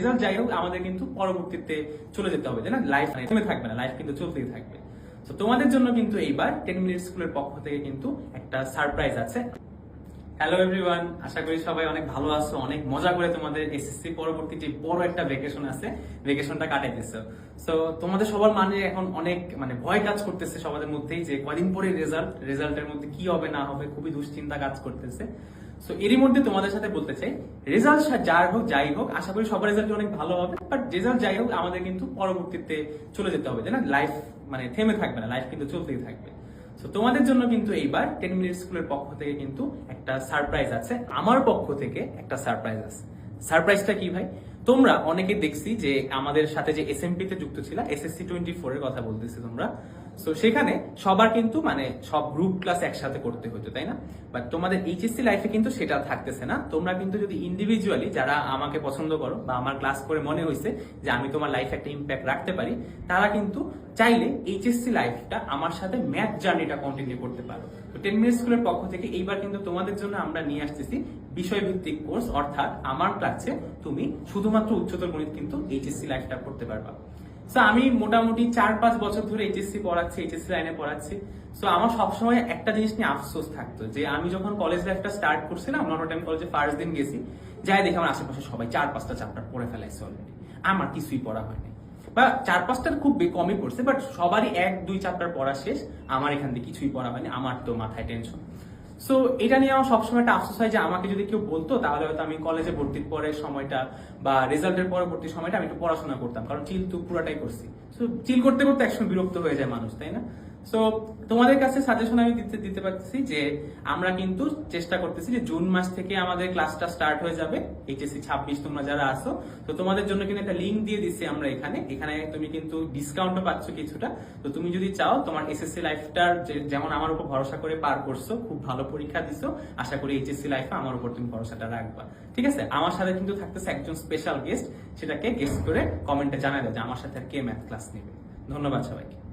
Result যাই হোক, আমাদের কিন্তু পরবর্তীতে চলে যেতে হবে না? লাইফ থেমে থাকবে না লাইফ কিন্তু চলতেই থাকবে। তো তোমাদের জন্য কিন্তু এইবার টেন মিনিট স্কুলের পক্ষ থেকে কিন্তু একটা সারপ্রাইজ আছে। হ্যালো এভরিওয়ান আশা করি সবাই অনেক ভালো আছো, অনেক মজা করে তোমাদের এসএসসি পরবর্তী যে বড় একটা ভেকেশন আছে ভেকেশনটা কাটাইতেছো। সো তোমাদের সবার মানে এখন অনেক মানে ভয় কাজ করতেছে সবার মধ্যেই যে কদিন পরে রেজাল্ট রেজাল্টের মধ্যে কি হবে, না হবে, খুবই দুশ্চিন্তা কাজ করতেছে। সো এরই মধ্যে তোমাদের সাথে বলতে চাই রেজাল্ট যার হোক, যাই হোক, আশা করি সবার রেজাল্ট অনেক ভালো হবে বাট রেজাল্ট যাই হোক, আমাদের কিন্তু পরবর্তীতে চলে যেতে হবে, তাই না? লাইফ মানে থেমে থাকবে না লাইফ কিন্তু চলতেই থাকবে। তো তোমাদের জন্য কিন্তু এইবার টেন মিনিট স্কুলের পক্ষ থেকে কিন্তু একটা সারপ্রাইজ আছে। আমার পক্ষ থেকে একটা সারপ্রাইজ আছে। সারপ্রাইজটা কি ভাই? তোমরা অনেকে দেখছি যে আমাদের সাথে যে এসএমপি তে যুক্ত ছিল এসএসসি টোয়েন্টি ফোর এর কথা বলতেছি তোমরা। তো সেখানে সবার কিন্তু মানে সব গ্রুপ ক্লাস একসাথে করতে হতো তাই না? বাট তোমাদের এইচএসসি লাইফে কিন্তু সেটা থাকতেছে না। তোমরা কিন্তু যদি ইন্ডিভিজুয়ালি যারা আমাকে পছন্দ করো বা আমার ক্লাস করে মনে হয়েছে যে আমি তোমার লাইফে একটা ইম্প্যাক্ট রাখতে পারি, তারা কিন্তু চাইলে এইচএসসি লাইফটা আমার সাথে ম্যাথ জার্নিটা কন্টিনিউ করতে পারো। তো টেন মিনিট স্কুলের পক্ষ থেকে এইবার কিন্তু তোমাদের জন্য আমরা নিয়ে আসতেছি বিষয়ভিত্তিক কোর্স, অর্থাৎ আমার ক্লাসে তুমি শুধুমাত্র উচ্চতর গণিত কিন্তু এইচএসসি লাইফটা করতে পারবা। সো আমি মোটামুটি চার পাঁচ বছর ধরে এইচএসসি পড়াচ্ছি এইচএসসি লাইনে পড়াচ্ছি। সো আমার সবসময় একটা জিনিস নিয়ে আফসোস থাকতো যে, আমি যখন কলেজ লাইফটা স্টার্ট করছিলাম টাইম কলেজে ফার্স্ট দিন গেছি, যাই দেখে আমার আশেপাশে সবাই চার পাঁচটা চ্যাপ্টার পড়ে ফেলাইছে অলরেডি আমার কিছুই পড়া হয়নি। বা চার পাঁচটার খুব কমই পড়ছে বাট সবারই এক দুই চ্যাপ্টার পড়া শেষ, আমার এখান থেকে কিছুই পড়া হয়নি, আমার তো মাথায় টেনশন সো এটা নিয়ে আমার সবসময় একটা আফসোস হয় যে আমাকে যদি কেউ বলতো, তাহলে হয়তো আমি কলেজে ভর্তির পরে সময়টা বা রেজাল্টের পরবর্তী সময়টা আমি একটু পড়াশোনা করতাম। কারণ চিল তো পুরাটাই করছি। সো চিল করতে করতে একসময় বিরক্ত হয়ে যায় মানুষ, তাই না? সো তোমাদের কাছে সাজেশন আমি দিতে দিতে পারতেছি যে, আমরা কিন্তু চেষ্টা করতেছি যে জুন মাস থেকে আমাদের ক্লাসটা স্টার্ট হয়ে যাবে এইচএসসি ছাব্বিশ তোমরা যারা আসো তো তোমাদের জন্য কিন্তু একটা লিঙ্ক দিয়ে দিচ্ছি আমরা এখানে। এখানে তুমি কিন্তু ডিসকাউন্টও পাচ্ছ কিছুটা। তো তুমি যদি চাও, তোমার এসএসসি লাইফটার যেমন আমার উপর ভরসা করে পার করছ, খুব ভালো পরীক্ষা দিছো, আশা করি এইচএসসি লাইফে আমার উপর তুমি ভরসাটা রাখবা। ঠিক আছে? আমার সাথে কিন্তু থাকতেছে একজন স্পেশাল গেস্ট সেটাকে গেস্ট করে কমেন্টে জানাবে যে আমার সাথে আর কে ম্যাথ ক্লাস নেবে। ধন্যবাদ সবাইকে।